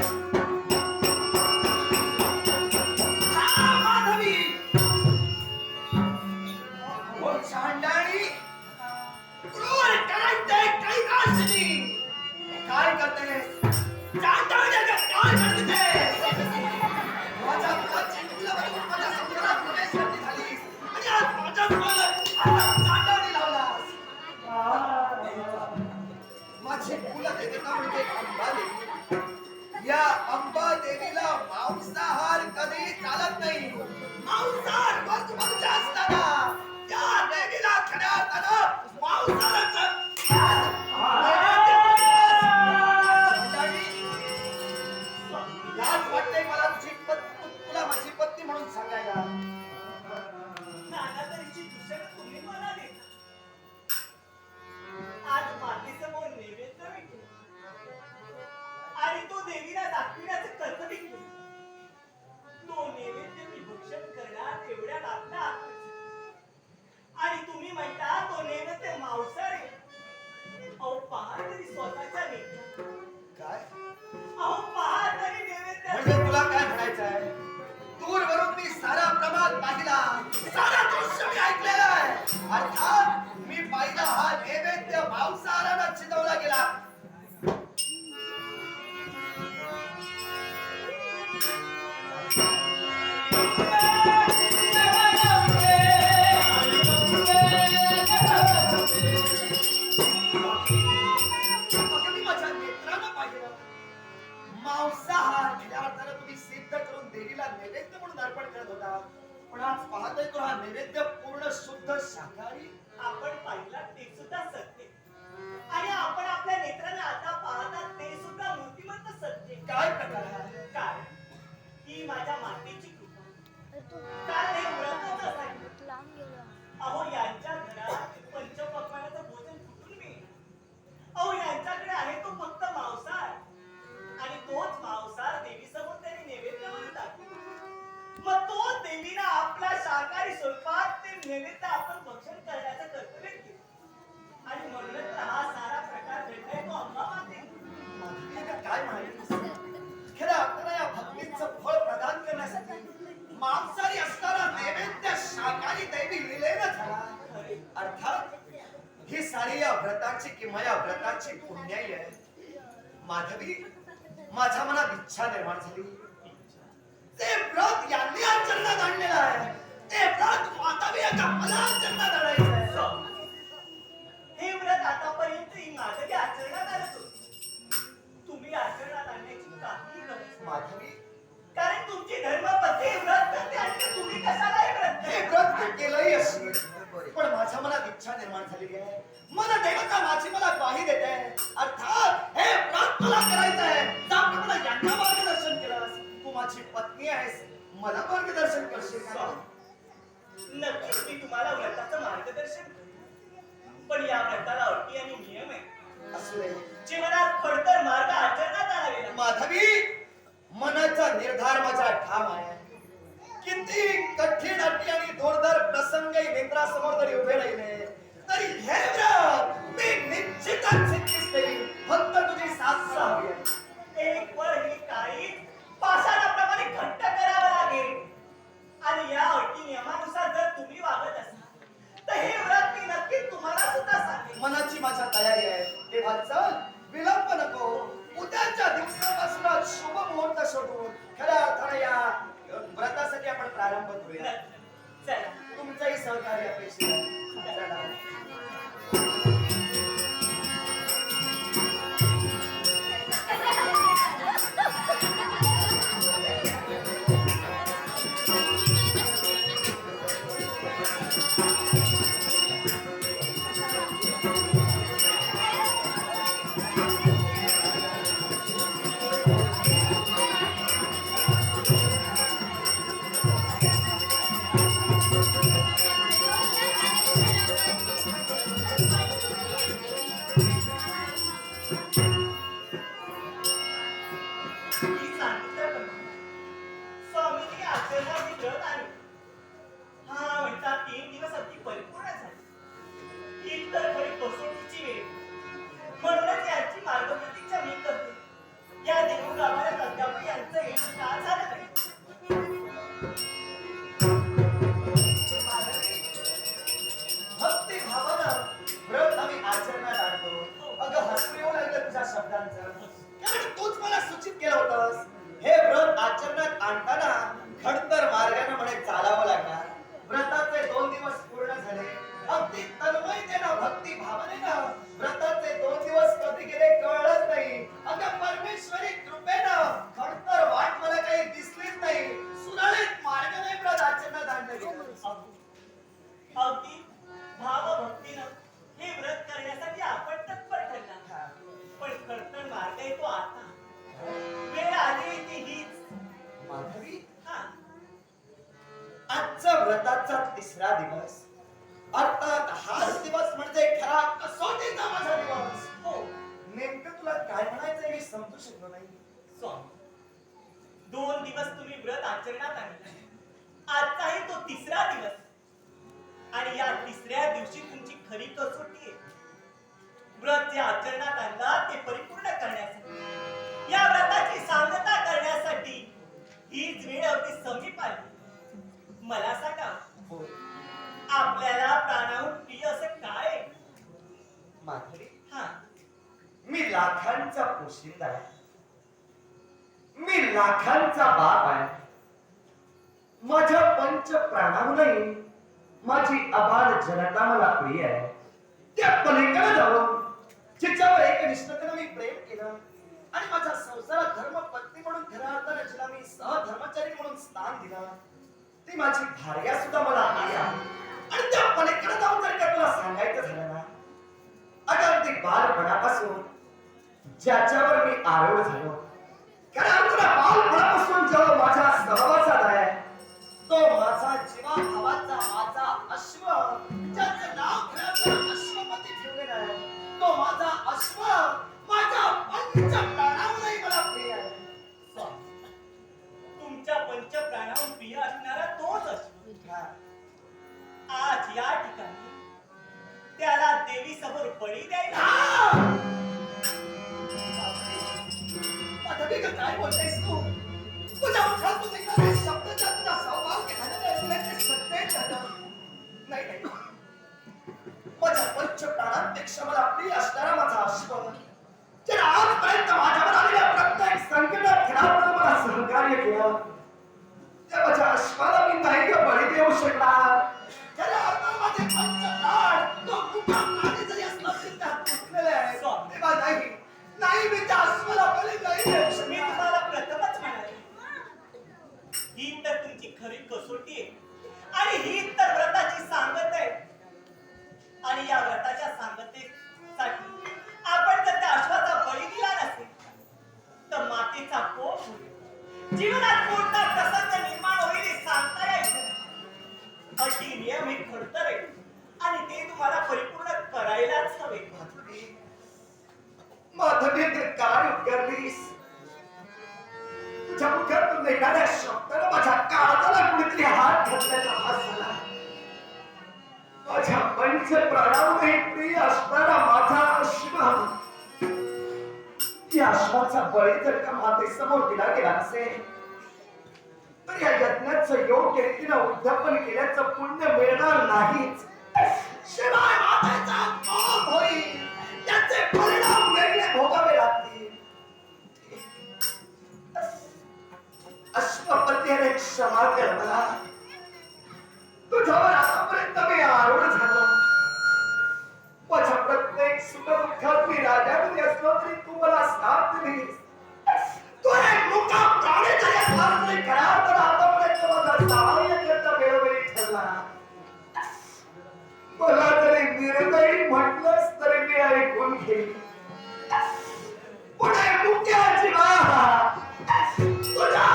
हा, सिद्ध करून देवीला नैवेद्य म्हणून अर्पण करत होता. पण आज पाहतोय तो हा नैवेद्य पूर्ण शुद्ध शाकाहारी आपण पाहिला ते सुद्धा सत्य. आणि आपण आपल्या नेत्राने आता पाहता ते सुद्धा मूर्तिमंत सत्य. काय प्रकार हा कारण ही माझ्या मातेची कृपा. व्रताची किंवा या व्रताची पुण्याई आहे माधवी माझ्या मनात इच्छा निर्माण झाली. ते व्रत यांनी आचरणात आणलेलं आहे. ते व्रत माधवी का मला आचरणात आणायचं आहे. हे व्रत आतापर्यंत ही माधवी आचरणात आणत होती. तुम्ही आचरणात आणण्याची काही गरज. माधवी कारण तुमची धर्मपत्नी हे व्रत करते आणि तुम्ही कशाला हे व्रत हे? व्रत केलंही असेल पण माझ्या मनात इच्छा निर्माण झालेली मन देवता माझी मला ग्वाही देत. आहे अर्थात हे व्रत तुला करायचं आहे. त्यामुळे मला यांना मार्गदर्शन केलंस तू माझी पत्नी आहेस. मला मार्गदर्शन करशील का? नक्कीच मी तुम्हाला व्रताचं मार्गदर्शन करेन. पण या व्रताला अटी आणि नियम आहे असू दे जीवनात खडतर मार्ग आचरणात आणावे लागतात. माधवी मनाचा निर्धार माझा ठाम आहे. किती कठीण अटी आणि दुर्धर प्रसंगही नेत्रासमोर जरी उभे राहिले तरी हे माझ्या तयारी आहे. तेव्हा चल विलंब नको. उद्याच्या दिवसापासूनच शुभ मुहूर्त शोधून खऱ्या अर्थाने या व्रतासाठी आपण प्रारंभ करूया. चला. तुमचंही सहकार्य अपेक्षित दिवस. अर्थात हाच दिवस म्हणजे खरा कसोटीचा माझा दिवस. हो. नेमकं तुला काय म्हणायचं मी समजू शकलो नाही. दोन दिवस तुम्ही व्रत आचरणात आणले. आजचाही तो तिसरा दिवस. आणि या तिसऱ्या दिवशी तुमची खरी कसोटी आहे. व्रत जे आचरणात आणला ते परिपूर्ण करण्यासाठी. या व्रताची सांगता करण्यासाठी हीच वेळ अगदी समीप आली. मला सांगा हो. आपल्याला प्राणाहून प्रिय असं काय? माधुरी? हा. मी लाखांचा पोशिंदा आहे. मी लाखांचा बाप आहे. माझ्या पंच प्राणाहूनही माझी अबाध जनता मला प्रिय आहे. त्या पलीकडे जाऊन जिच्यावर एकनिष्ठतेनं मी प्रेम केलं आणि माझ्या संसारात धर्म पत्नी म्हणून खऱ्या अर्थाने जिला मी सहधर्मचारी म्हणून स्थान दिलं ती माझी भार्या सुद्धा मला आई आहे. आणि त्या पलीकडे जाऊन जर का तुला सांगायचं झालं ना अगदी बालपणापासून ज्याच्यावर मी आरूढ झालो देवी समोर बळी द्यायला. काय बोलतेस तू? तुझ्या मुखातून निघणारे शब्द ज्या तुझ्या सौभाग्य झालेले आहेत, ते सत्तेत झालं. नाही नाही. माझ्या पंच प्राणांपेक्षा मला प्रिय असणारा माझा अश्व ज्याने आजपर्यंत माझ्यावर आलेल्या प्रत्येक संकटात मला सहकार्य केलं. त्या माझ्या अश्वाला मी नाही गं बळी देऊ शकणार? अटी नियम हे खडतर आहे आणि ते तुम्हाला परिपूर्ण करायलाच हवे. माधवी माधवी ते काय उद्गारलीस तुझ्या मुखातून निघणाऱ्या शब्दाला माझ्या काळाला कुणीतरी हात घातल्याचा भास झाला माझ्या पंच प्राणावरही प्रिय असणारा माझा अश्व या अश्वाचा बळी जर का मातेसमोर दिला गेला असेल या यज्ञाचं योग्य रीतीनं उद्यापन केल्याचं पुण्य मिळणार नाहीच. शिवाय मातेचा पाप होईल. त्याचे परिणाम वेगळे भोगावे लागतील. अश्वपतीने क्षमा कर मला. तुझ्यावर आतापर्यंत मी आरूढ झालो. माझ्या प्रत्येक सुख दुःखात मी राजामध्ये असलो तरी तू मला साथ दिलीस. म्हटलंच तरी मी ऐकून घेईल? पुढे मुख्याची बाबा तुझ्या